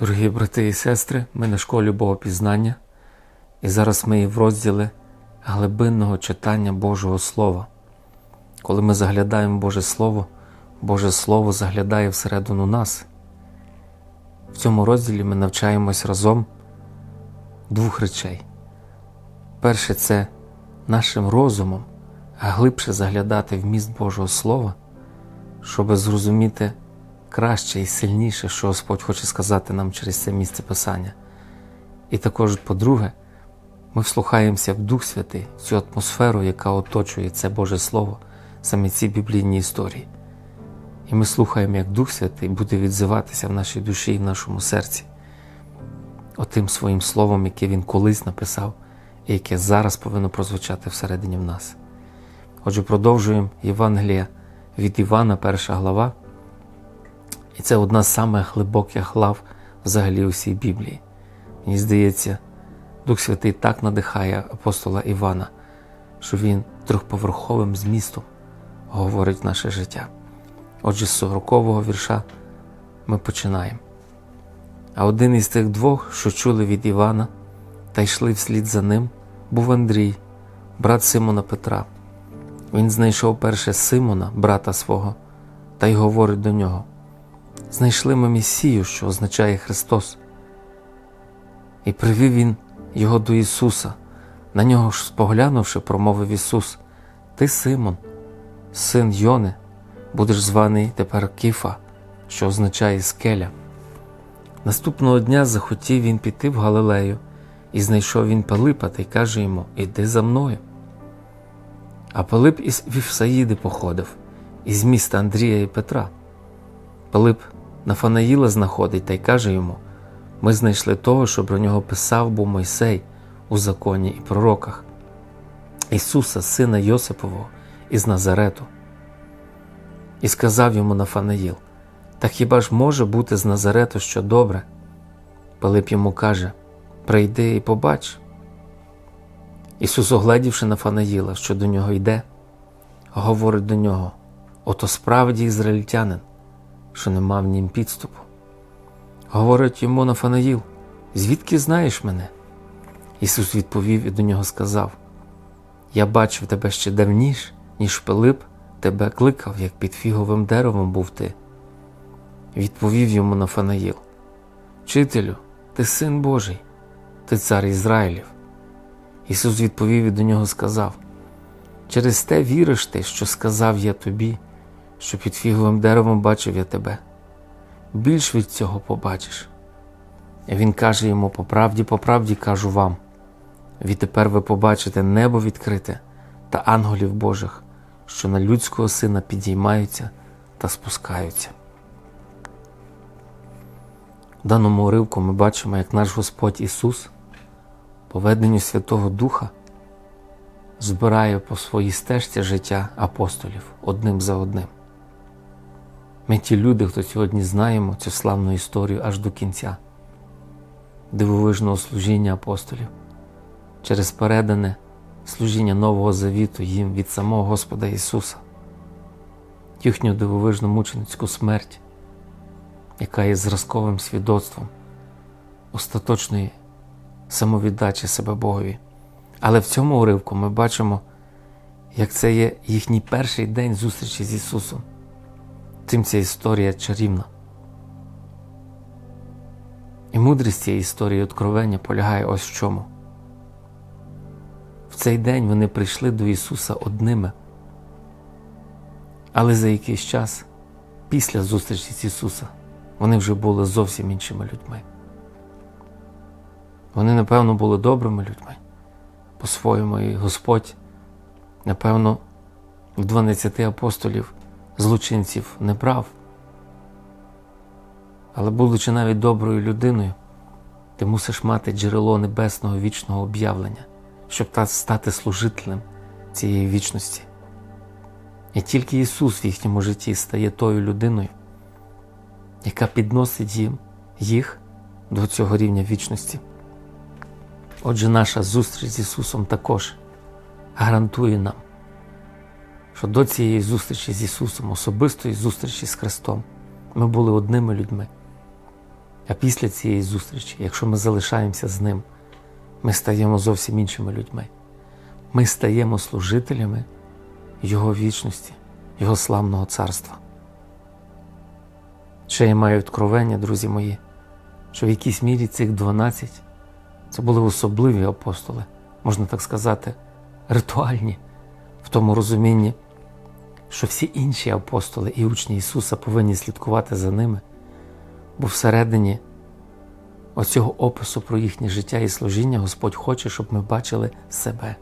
Дорогі брати і сестри, ми на школі Богопізнання, і зараз ми є в розділі глибинного читання Божого Слова. Коли ми заглядаємо Боже Слово, Боже Слово заглядає всередину нас. В цьому розділі ми навчаємось разом двох речей. Перше це нашим розумом глибше заглядати в міст Божого Слова, щоб зрозуміти краще і сильніше, що Господь хоче сказати нам через це місце Писання. І також, по-друге, ми вслухаємося в Дух Святий, в цю атмосферу, яка оточує це Боже Слово, саме ці біблійні історії. І ми слухаємо, як Дух Святий буде відзиватися в нашій душі і в нашому серці, отим своїм словом, яке Він колись написав, і яке зараз повинно прозвучати всередині в нас. Отже, продовжуємо Євангелія від Івана, перша глава. І це одна з самих глибоких глав взагалі у всій Біблії. Мені здається, Дух Святий так надихає апостола Івана, що він трьохповерховим змістом говорить наше життя. Отже, з 40-го вірша ми починаємо. А один із тих двох, що чули від Івана та йшли вслід за ним, був Андрій, брат Симона Петра. Він знайшов перше Симона, брата свого, та й говорить до нього: Знайшли ми Месію, що означає Христос. І привів він його до Ісуса. На нього ж споглянувши, промовив Ісус: Ти Симон, син Йони, будеш званий тепер Кіфа, що означає скеля. Наступного дня захотів він піти в Галилею, і знайшов він Пилипа та й каже йому: Іди за мною. А Пилип із Вівсаїди походив, із міста Андрія і Петра. Пилип Нафанаїла знаходить та й каже йому: Ми знайшли того, що про нього писав був Мойсей у законі і пророках, Ісуса, сина Йосипового із Назарету. І сказав йому Нафанаїл: Та хіба ж може бути з Назарету що добре? Пилип йому каже: Прийди і побач. Ісус, огледівши Нафанаїла, що до нього йде, говорить до нього: Ото справді ізраїльтянин, що не мав нім підступу. Говорить йому Нафанаїл, звідки знаєш мене? Ісус відповів і до нього сказав: Я бачив тебе ще давніш, ніж Пилип тебе кликав, як під фіговим деревом був ти. Відповів йому Нафанаїл: Вчителю, ти син Божий, ти цар Ізраїлів. Ісус відповів і до нього сказав: Через те віриш ти, що сказав я тобі, що під фіговим деревом бачив я тебе. Більш від цього побачиш. Він каже йому: по правді, по правді кажу вам. Відтепер ви побачите небо відкрите та ангелів Божих, що на людського сина підіймаються та спускаються. В даному уривку ми бачимо, як наш Господь Ісус по веденню Святого Духа збирає по своїй стежці життя апостолів одним за одним. Ми ті люди, хто сьогодні знаємо цю славну історію аж до кінця, дивовижного служіння апостолів, через передане служіння Нового Завіту їм від самого Господа Ісуса, їхню дивовижну мученицьку смерть, яка є зразковим свідоцтвом остаточної самовіддачі себе Богові. Але в цьому уривку ми бачимо, як це є їхній перший день зустрічі з Ісусом. Тим ця історія чарівна. І мудрість цієї історії откровення полягає ось в чому. В цей день вони прийшли до Ісуса одними, але за якийсь час, після зустрічі з Ісуса, вони вже були зовсім іншими людьми. Вони, напевно, були добрими людьми по-своєму, і Господь, напевно, в 12 апостолів злочинців не брав. Але, будучи навіть доброю людиною, ти мусиш мати джерело небесного вічного об'явлення, щоб стати служителем цієї вічності. І тільки Ісус в їхньому житті стає тою людиною, яка підносить їм їх до цього рівня вічності. Отже, наша зустріч з Ісусом також гарантує нам, що до цієї зустрічі з Ісусом, особистої зустрічі з Христом, ми були одними людьми. А після цієї зустрічі, якщо ми залишаємося з ним, ми стаємо зовсім іншими людьми. Ми стаємо служителями Його вічності, Його славного царства. Ще я маю відкровення, друзі мої, що в якійсь мірі цих 12 це були особливі апостоли, можна так сказати, ритуальні, в тому розумінні, що всі інші апостоли і учні Ісуса повинні слідкувати за ними, бо всередині оцього опису про їхнє життя і служіння Господь хоче, щоб ми бачили себе.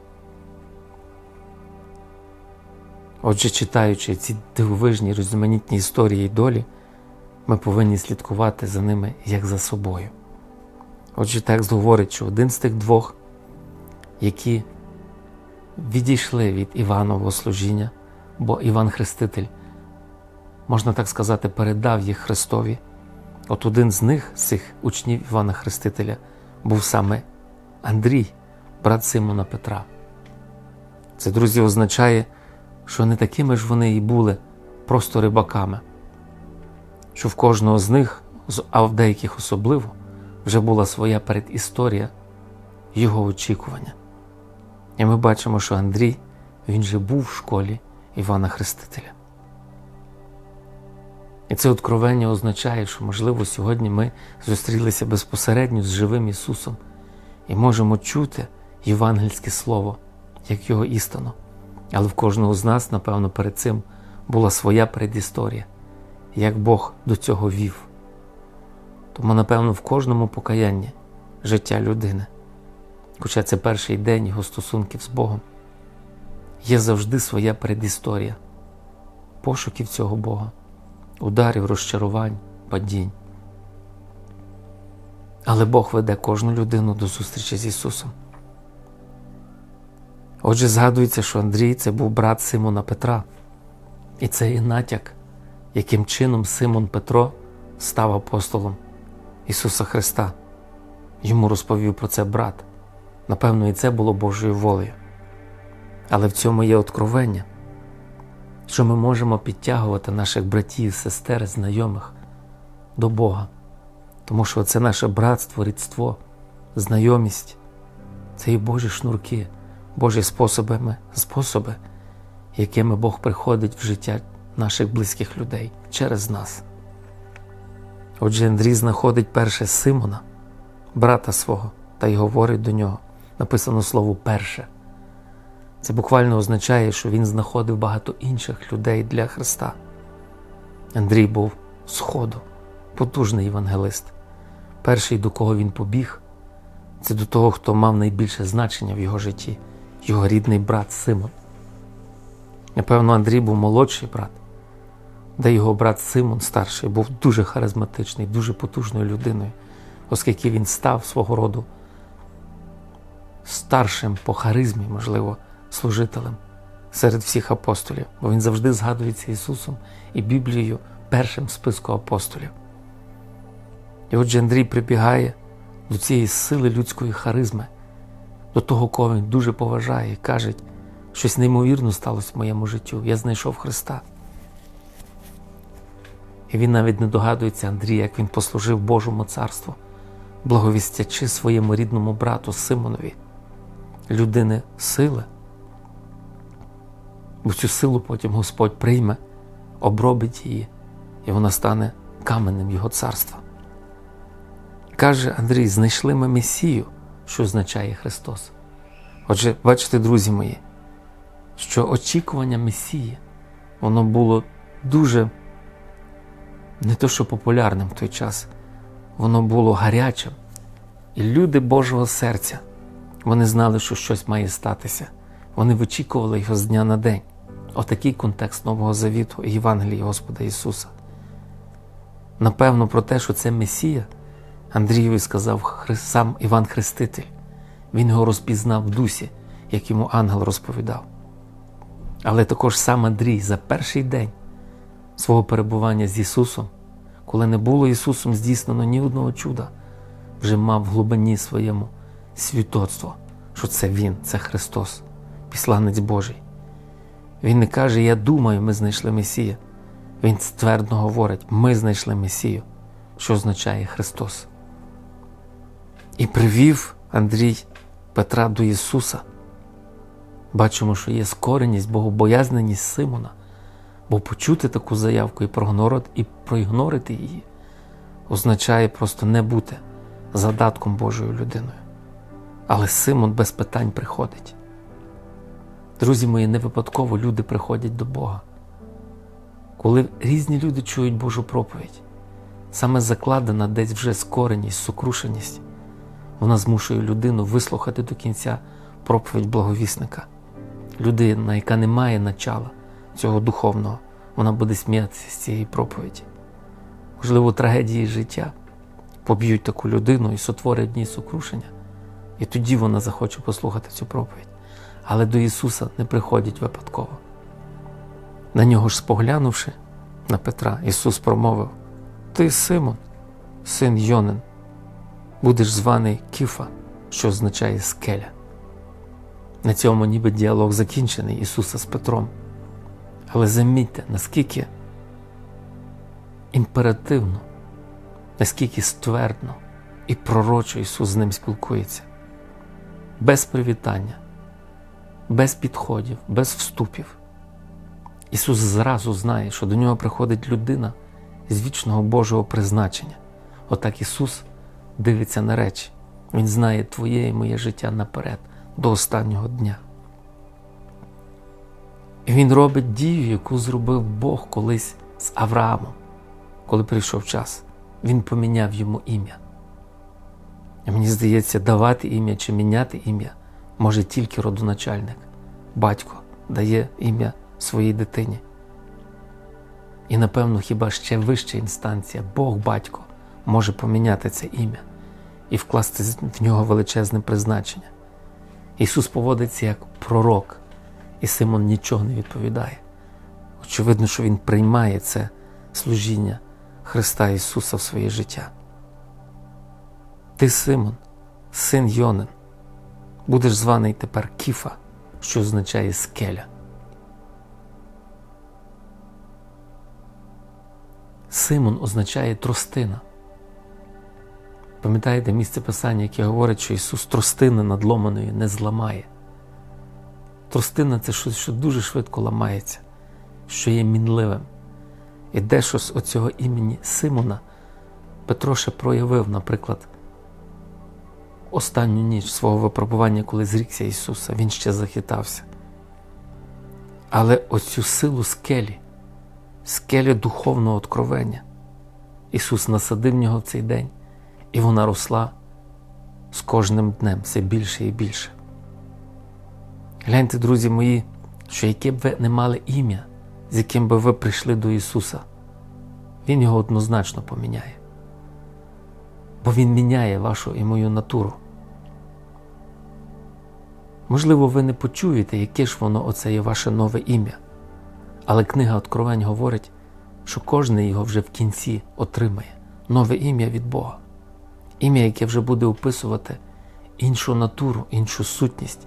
Отже, читаючи ці дивовижні різноманітні історії і долі, ми повинні слідкувати за ними як за собою. Отже, текст говорить, що один з тих двох, які відійшли від Іванового служіння, бо Іван Хреститель, можна так сказати, передав їх Христові. От один з них, з цих учнів Івана Хрестителя, був саме Андрій, брат Симона Петра. Це, друзі, означає, що не такими ж вони і були просто рибаками, що в кожного з них, а в деяких особливо, вже була своя передісторія його очікування. І ми бачимо, що Андрій він же був в школі Івана Хрестителя. І це откровення означає, що, можливо, сьогодні ми зустрілися безпосередньо з живим Ісусом і можемо чути євангельське Слово, як його істину. Але в кожного з нас, напевно, перед цим була своя предісторія, як Бог до цього вів. Тому, напевно, в кожному покаянні життя людини, хоча це перший день його стосунків з Богом, є завжди своя предісторія, пошуків цього Бога, ударів, розчарувань, падінь. Але Бог веде кожну людину до зустрічі з Ісусом. Отже, згадується, що Андрій це був брат Симона Петра, і це і натяк, яким чином Симон Петро став апостолом Ісуса Христа. Йому розповів про це брат. Напевно, і це було Божою волею. Але в цьому є откровення, що ми можемо підтягувати наших братів, сестер, знайомих до Бога, тому що це наше братство, рідство, знайомість, це і Божі шнурки. Божі способами, способи, якими Бог приходить в життя наших близьких людей через нас. Отже, Андрій знаходить перше Симона, брата свого, та й говорить до нього. Написано слово перше. Це буквально означає, що він знаходив багато інших людей для Христа. Андрій був сходу, потужний євангелист. Перший, до кого він побіг, це до того, хто мав найбільше значення в його житті його рідний брат Симон. Напевно, Андрій був молодший брат, де його брат Симон старший був дуже харизматичний, дуже потужною людиною, оскільки він став свого роду старшим по харизмі, можливо, служителем серед всіх апостолів, бо він завжди згадується Ісусом і Біблією першим списку апостолів. І отже, Андрій прибігає до цієї сили людської харизми до того, кого він дуже поважає і каже, щось неймовірно сталося в моєму життю. Я знайшов Христа. І він навіть не догадується, Андрій, як він послужив Божому царству, благовістячи своєму рідному брату Симонові, людини сили. Бо цю силу потім Господь прийме, обробить її, і вона стане каменем Його царства. Каже Андрій: знайшли ми Месію що означає Христос. Отже, бачите, друзі мої, що очікування Месії, воно було дуже не то, що популярним в той час, воно було гарячим. І люди Божого серця, вони знали, що щось має статися. Вони вичікували його з дня на день. Отакий контекст Нового Завіту і Євангелії Господа Ісуса. Напевно, про те, що це Месія. Андрієві сказав сам Іван Хреститель. Він його розпізнав в дусі, як йому ангел розповідав. Але також сам Андрій за перший день свого перебування з Ісусом, коли не було Ісусом здійснено ні одного чуда, вже мав в глибині своєму світоцтво, що це Він, це Христос, Післанець Божий. Він не каже, я думаю, ми знайшли Месія. Він ствердно говорить, ми знайшли Месію що означає Христос. І привів Андрій Петра до Ісуса. Бачимо, що є скореність, богобоязненість Симона, бо почути таку заявку і проігнорити, і проігнорити її означає просто не бути задатком Божою людиною. Але Симон без питань приходить. Друзі мої, не випадково люди приходять до Бога. Коли різні люди чують Божу проповідь, саме закладена десь вже скореність, сукрушеність, вона змушує людину вислухати до кінця проповідь благовісника. Людина, яка не має начала цього духовного, вона буде сміятися з цієї проповіді. Можливо, трагедії життя поб'ють таку людину і сотворять в сукрушення, і тоді вона захоче послухати цю проповідь. Але до Ісуса не приходять випадково. На нього ж споглянувши на Петра, Ісус промовив: Ти, Симон, син Йонин, будеш званий Кіфа, що означає скеля. На цьому ніби діалог закінчений Ісуса з Петром. Але замітьте, наскільки імперативно, наскільки ствердно і пророчо Ісус з ним спілкується, без привітання, без підходів, без вступів. Ісус зразу знає, що до нього приходить людина з вічного Божого призначення. Отак Ісус дивиться на речі. Він знає твоє і моє життя наперед, до останнього дня. І Він робить дію, яку зробив Бог колись з Авраамом, коли прийшов час. Він поміняв йому ім'я. І мені здається, давати ім'я чи міняти ім'я може тільки родоначальник. Батько дає ім'я своїй дитині. І, напевно, хіба ще вища інстанція, Бог батько, може поміняти це ім'я і вкласти в нього величезне призначення. Ісус поводиться як пророк, і Симон нічого не відповідає. Очевидно, що Він приймає це служіння Христа Ісуса в своє життя. Ти, Симон, син Йонин, будеш званий тепер Кіфа, що означає скеля. Симон означає тростина. Пам'ятаєте місце писання, яке говорить, що Ісус тростини надломаної не зламає. Тростина це щось, що дуже швидко ламається, що є мінливим. І дещо з оцього імені Симона Петро ще проявив, наприклад, останню ніч свого випробування, коли зрікся Ісуса, Він ще захитався. Але оцю силу скелі, скелі духовного откровення, Ісус насадив в нього в цей день, і вона росла з кожним днем все більше і більше. Гляньте, друзі мої, що яке б ви не мали ім'я, з яким би ви прийшли до Ісуса, Він його однозначно поміняє. Бо Він міняє вашу і мою натуру. Можливо, ви не почуєте, яке ж воно оце є ваше нове ім'я. Але книга Откровень говорить, що кожне його вже в кінці отримає нове ім'я від Бога, ім'я, яке вже буде описувати іншу натуру, іншу сутність,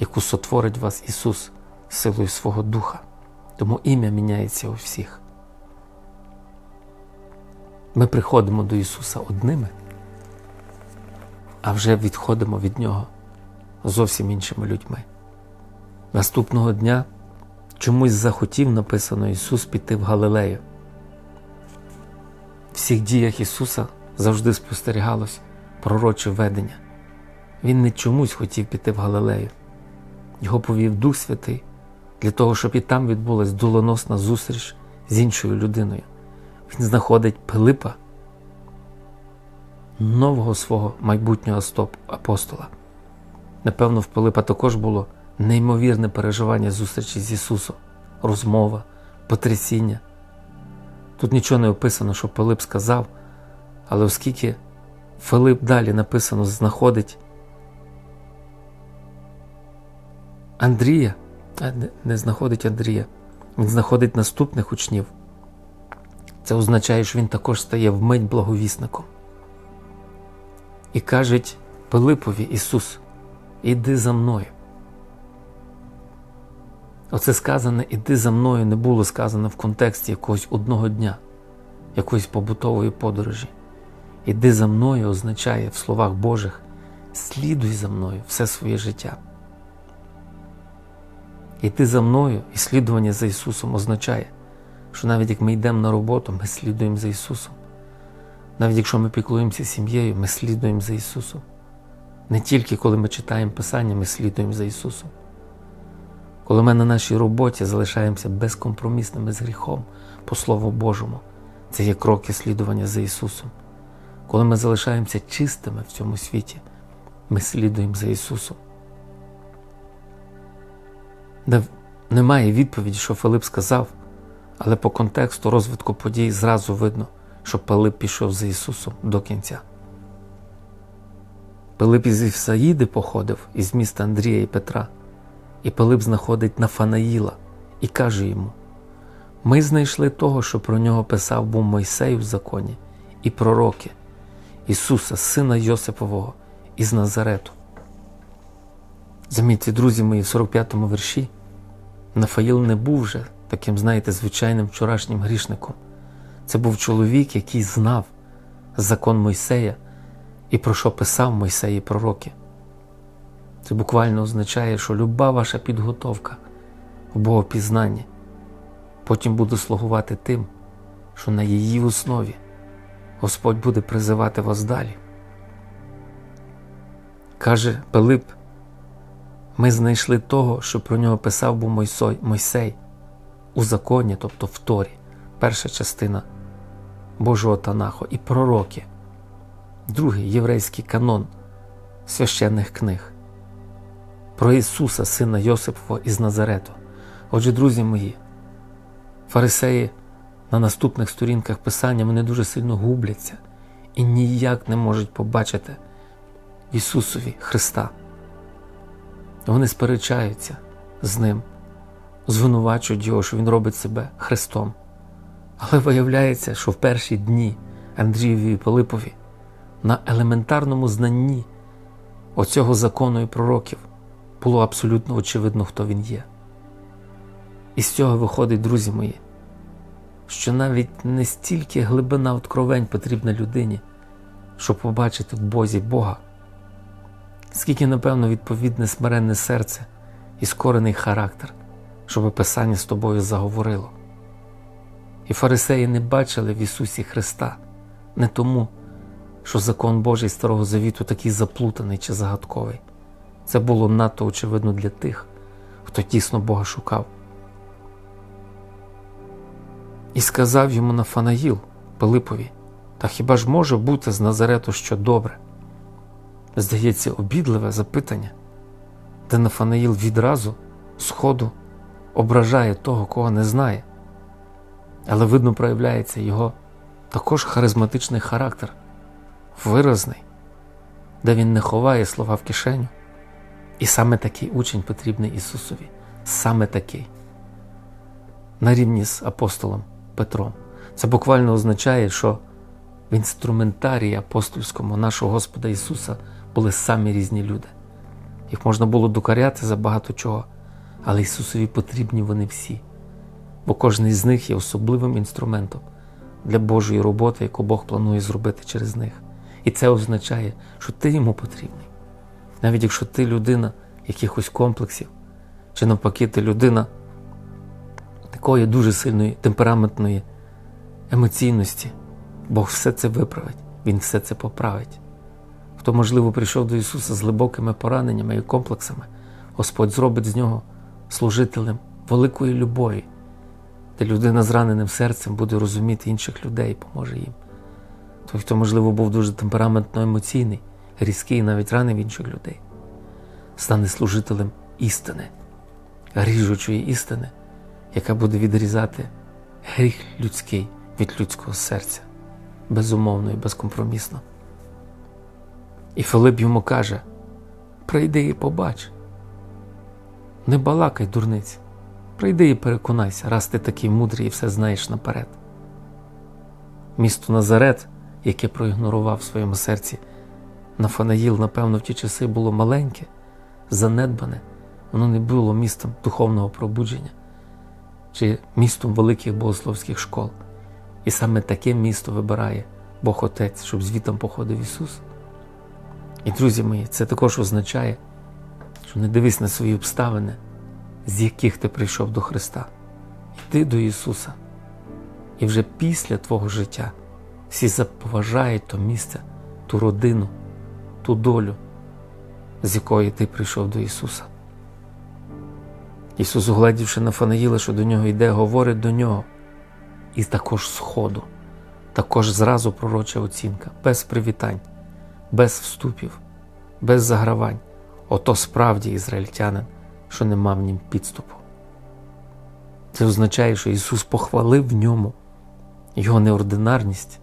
яку сотворить вас Ісус силою свого Духа. Тому ім'я міняється у всіх. Ми приходимо до Ісуса одними, а вже відходимо від Нього зовсім іншими людьми. Наступного дня чомусь захотів написано Ісус піти в Галилею. В всіх діях Ісуса завжди спостерігалось пророче ведення. Він не чомусь хотів піти в Галилею. Його повів Дух Святий для того, щоб і там відбулась доленосна зустріч з іншою людиною. Він знаходить Пилипа, нового свого майбутнього апостола. Напевно, в Пилипа також було неймовірне переживання зустрічі з Ісусом, розмова, потрясіння. Тут нічого не описано, що Пилип сказав, але оскільки Филип далі написано знаходить Андрія, не знаходить Андрія, він знаходить наступних учнів. Це означає, що він також стає вмить благовісником. І кажуть Пилипові Ісус, іди за мною. Оце сказане іди за мною не було сказано в контексті якогось одного дня. якоїсь побутової подорожі. Іди за мною означає в словах Божих слідуй за мною все своє життя. Іти за мною і слідування за Ісусом означає, що навіть як ми йдемо на роботу, ми слідуємо за Ісусом. Навіть якщо ми піклуємося сім'єю, ми слідуємо за Ісусом. Не тільки коли ми читаємо Писання, ми слідуємо за Ісусом. Коли ми на нашій роботі залишаємося безкомпромісними з гріхом по Слову Божому, це є кроки слідування за Ісусом. Коли ми залишаємося чистими в цьому світі, ми слідуємо за Ісусом. Немає відповіді, що Филип сказав, але по контексту розвитку подій зразу видно, що Пилип пішов за Ісусом до кінця. Пилип із Івсаїди походив із міста Андрія і Петра, і Пилип знаходить Нафанаїла і каже йому: Ми знайшли того, що про нього писав був Мойсей в законі, і пророки, Ісуса, сина Йосипового, із Назарету. Замітьте, друзі мої, в 45-му вірші Нафаїл не був вже таким, знаєте, звичайним вчорашнім грішником. Це був чоловік, який знав закон Мойсея і про що писав Мойсей і пророки. Це буквально означає, що люба ваша підготовка в богопізнанні потім буде слугувати тим, що на її основі Господь буде призивати вас далі. Каже Пилип, ми знайшли того, що про нього писав був Мойсей у законі, тобто в Торі, перша частина Божого Танаху, і пророки, другий єврейський канон священних книг, про Ісуса, Сина Йосипового із Назарету. Отже, друзі мої, фарисеї на наступних сторінках Писання вони дуже сильно губляться і ніяк не можуть побачити Ісусові Христа. Вони сперечаються з Ним, звинувачують Його, що Він робить себе Христом. Але виявляється, що в перші дні Андрієві і Пилипові на елементарному знанні оцього закону і пророків було абсолютно очевидно, хто він є. І з цього виходить, друзі мої, що навіть не стільки глибина откровень потрібна людині, щоб побачити в Бозі Бога, скільки, напевно, відповідне смиренне серце і скорений характер, щоб Писання з тобою заговорило. І фарисеї не бачили в Ісусі Христа не тому, що закон Божий Старого Завіту такий заплутаний чи загадковий. Це було надто очевидно для тих, хто тісно Бога шукав. І сказав йому Нафанаїл Пилипові, та хіба ж може бути з Назарету що добре? Здається, обідливе запитання, де Нафанаїл відразу, сходу, ображає того, кого не знає, але видно проявляється його також харизматичний характер, виразний, де він не ховає слова в кишеню. І саме такий учень потрібний Ісусові, саме такий, на рівні з апостолом Петром. Це буквально означає, що в інструментарії апостольському нашого Господа Ісуса були самі різні люди. Їх можна було докоряти за багато чого, але Ісусові потрібні вони всі, бо кожен із них є особливим інструментом для Божої роботи, яку Бог планує зробити через них. І це означає, що ти йому потрібний. Навіть якщо ти людина якихось комплексів, чи навпаки, ти людина такої дуже сильної темпераментної емоційності, Бог все це виправить, Він все це поправить. Хто, можливо, прийшов до Ісуса з глибокими пораненнями і комплексами, Господь зробить з нього служителем великої любові, де людина з раненим серцем буде розуміти інших людей поможе їм. Той, хто, можливо, був дуже темпераментно емоційний, різкий, навіть ранив інших людей, стане служителем істини, ріжучої істини, яка буде відрізати гріх людський від людського серця, безумовно і безкомпромісно. І Филип йому каже: прийди і побач. Не балакай, дурниць, прийди і переконайся, раз ти такий мудрий і все знаєш наперед. Місто Назарет, яке проігнорував в своєму серці Нафанаїл, напевно, в ті часи було маленьке, занедбане, воно не було містом духовного пробудження чи містом великих богословських школ. І саме таке місто вибирає Бог Отець, щоб звітом походив Ісус. І, друзі мої, це також означає, що не дивись на свої обставини, з яких ти прийшов до Христа. Йди до Ісуса. І вже після Твого життя всі заповажають то місце, ту родину, ту долю, з якої ти прийшов до Ісуса. Ісус, угледівши Нафанаїла, що до нього йде, говорить до нього. І також сходу, також зразу пророча оцінка, без привітань, без вступів, без загравань. Ото справді ізраїльтянин, що не мав нім підступу. Це означає, що Ісус похвалив в ньому Його неординарність,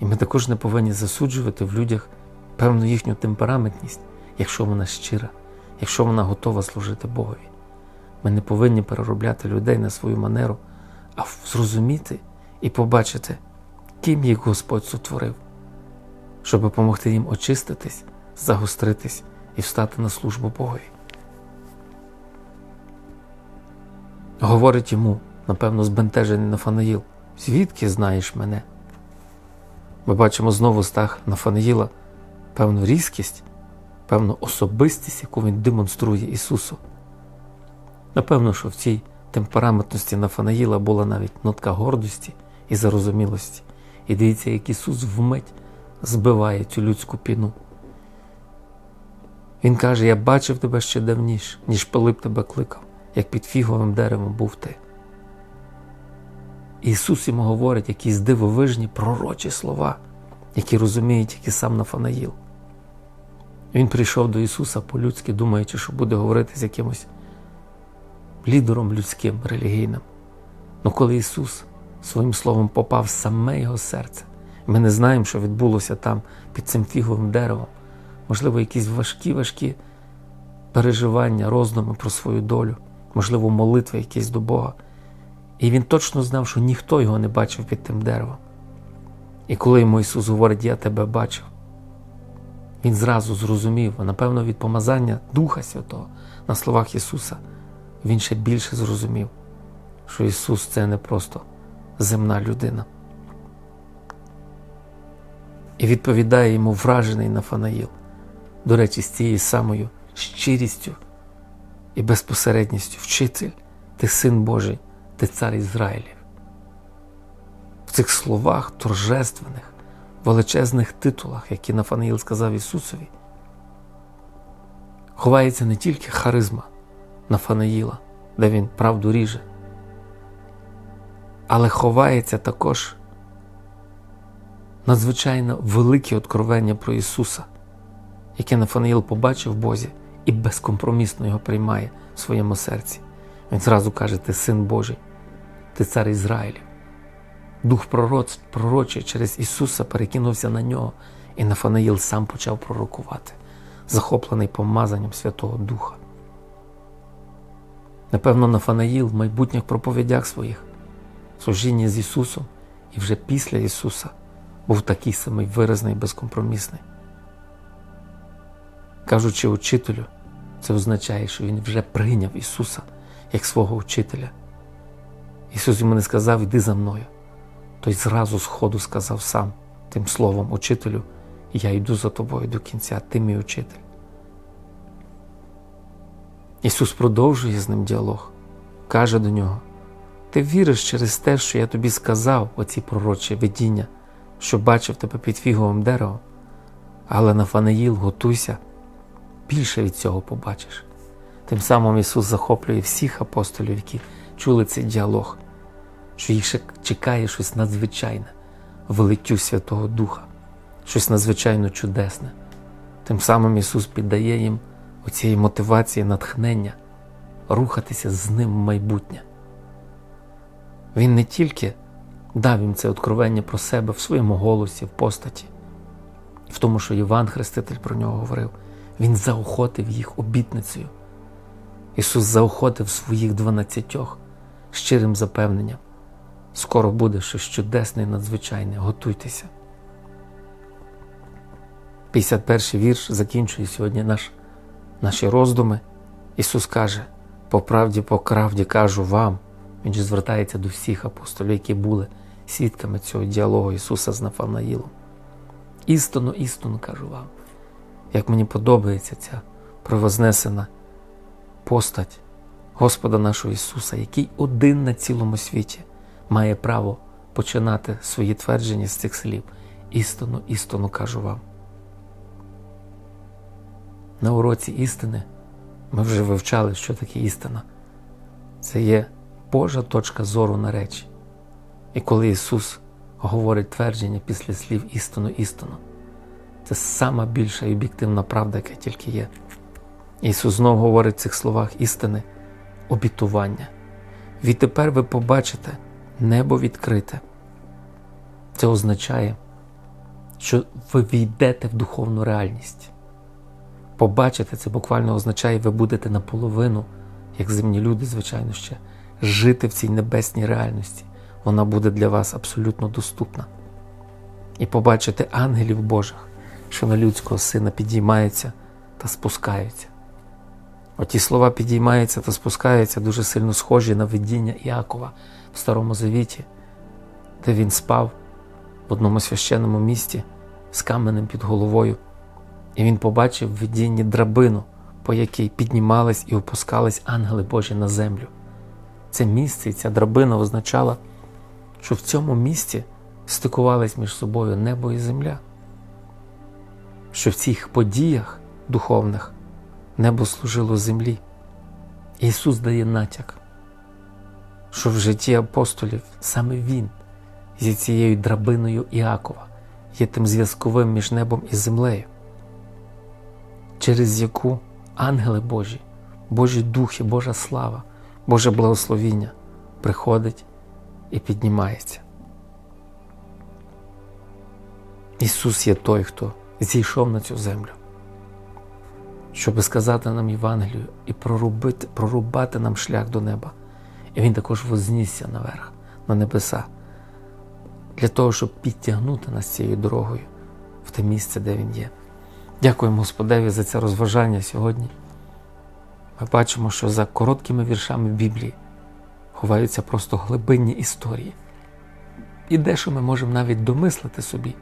і ми також не повинні засуджувати в людях певну їхню темпераментність, якщо вона щира, якщо вона готова служити Богові. Ми не повинні переробляти людей на свою манеру, а зрозуміти і побачити, ким їх Господь сотворив, щоб допомогти їм очиститись, загостритись і встати на службу Богові. Говорить йому, напевно, збентежений Нафанаїл, звідки знаєш мене? Ми бачимо знову стах Нафанаїла певну різкість, певну особистість, яку він демонструє Ісусу. Напевно, що в цій темпераментності Нафанаїла була навіть нотка гордості і зарозумілості. І дивіться, як Ісус вмить збиває цю людську піну. Він каже: Я бачив тебе ще давніше, ніж Пилип тебе кликав, як під фіговим деревом був ти. Ісус йому говорить якісь дивовижні пророчі слова, які розуміє тільки сам Нафанаїл. Він прийшов до Ісуса по-людськи, думаючи, що буде говорити з якимось лідером людським, релігійним. Ну коли Ісус своїм словом попав в саме Його серце, ми не знаємо, що відбулося там під цим фіговим деревом, можливо, якісь важкі, важкі переживання, роздуми про свою долю, можливо, молитви якісь до Бога. І він точно знав, що ніхто його не бачив під тим деревом. І коли йому Ісус говорить, я тебе бачив, він зразу зрозумів, а напевно, від помазання Духа Святого на словах Ісуса, він ще більше зрозумів, що Ісус це не просто земна людина. І відповідає йому вражений Нафанаїл, до речі, з цією самою щирістю і безпосередністю, вчитель, ти син Божий, ти цар Ізраїлів. В цих словах торжественних, величезних титулах, які Нафанаїл сказав Ісусові, ховається не тільки харизма Нафанаїла, де він правду ріже, але ховається також надзвичайно велике откровення про Ісуса, яке Нафанаїл побачив в Бозі і безкомпромісно його приймає в своєму серці. Він зразу каже: Ти син Божий, ти цар Ізраїлів. Дух пророц, пророчий через Ісуса перекинувся на нього, і Нафанаїл сам почав пророкувати, захоплений помазанням Святого Духа. Напевно, Нафанаїл в майбутніх проповідях своїх, служіння з Ісусом і вже після Ісуса був такий самий виразний і безкомпромісний. Кажучи учителю, це означає, що Він вже прийняв Ісуса як свого учителя. Ісус йому не сказав, іди за мною. Той зразу з сказав сам тим словом учителю, я йду за тобою до кінця, ти мій учитель. Ісус продовжує з ним діалог, каже до нього: Ти віриш через те, що я тобі сказав, оці пророчі видіння, що бачив тебе під фіговим деревом, але Нафанаїл, готуйся, більше від цього побачиш. Тим самим Ісус захоплює всіх апостолів, які чули цей діалог, що їх ще чекає щось надзвичайне, велиттю Святого Духа, щось надзвичайно чудесне. Тим самим Ісус піддає їм оцієї мотивації, натхнення рухатися з ним в майбутнє. Він не тільки дав їм це откровення про себе в своєму голосі, в постаті, в тому, що Іван Хреститель про нього говорив, Він заохотив їх обітницею. Ісус заохотив своїх дванадцятьох щирим запевненням. Скоро буде щось чудесне і надзвичайне, готуйтеся. 51 вірш закінчує сьогодні наш, наші роздуми. Ісус каже: по правді, по правді кажу вам. Він же звертається до всіх апостолів, які були свідками цього діалогу Ісуса з Нафанаїлом. Істинно, істинно кажу вам, як мені подобається ця провознесена постать Господа нашого Ісуса, який один на цілому світі має право починати свої твердження з цих слів. Істину, істину кажу вам. На уроці істини ми вже вивчали, що таке істина. Це є Божа точка зору на речі. І коли Ісус говорить твердження після слів істину, істину, це сама більша і об'єктивна правда, яка тільки є. Ісус знову говорить в цих словах істини обітування. Відтепер ви побачите небо відкрите. Це означає, що ви війдете в духовну реальність. Побачити це буквально означає, ви будете наполовину, як земні люди, звичайно ще, жити в цій небесній реальності. Вона буде для вас абсолютно доступна. І побачити ангелів Божих, що на людського сина підіймаються та спускаються. Оті слова підіймаються та спускаються дуже сильно схожі на видіння Іакова в Старому Завіті, де він спав в одному священному місті з каменем під головою, і він побачив в видінні драбину, по якій піднімались і опускались ангели Божі на землю. Це місце і ця драбина означала, що в цьому місці стикувались між собою небо і земля, що в цих подіях духовних небо служило землі. Ісус дає натяк, що в житті апостолів саме Він зі цією драбиною Іакова є тим зв'язковим між небом і землею, через яку ангели Божі, Божі духи, Божа слава, Боже благословіння приходить і піднімається. Ісус є той, хто зійшов на цю землю, щоб сказати нам Євангелію і прорубити, прорубати нам шлях до неба. І Він також вознісся наверх, на небеса, для того, щоб підтягнути нас цією дорогою в те місце, де Він є. Дякуємо Господеві за це розважання сьогодні. Ми бачимо, що за короткими віршами Біблії ховаються просто глибинні історії. І дещо ми можемо навіть домислити собі,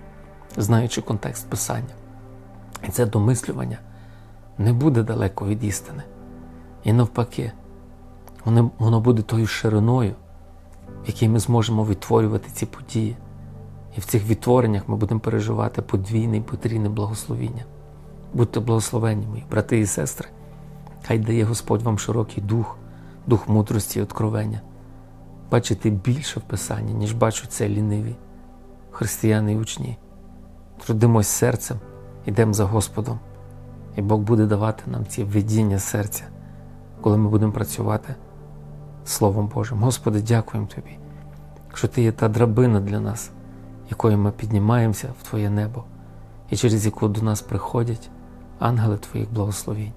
знаючи контекст писання. І це домислювання не буде далеко від істини. І навпаки, воно, буде тою шириною, в якій ми зможемо відтворювати ці події. І в цих відтвореннях ми будемо переживати подвійне і потрійне благословіння. Будьте благословенні, мої брати і сестри. Хай дає Господь вам широкий дух, дух мудрості і откровення. Бачити більше в Писанні, ніж бачать це ліниві, християни і учні. Трудимось серцем, ідемо за Господом, і Бог буде давати нам ці видіння серця, коли ми будемо працювати Словом Божим. Господи, дякуємо Тобі, що Ти є та драбина для нас, якою ми піднімаємося в Твоє небо, і через яку до нас приходять ангели Твоїх благословінь.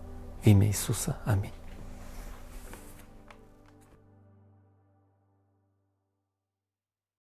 В ім'я Ісуса. Амінь.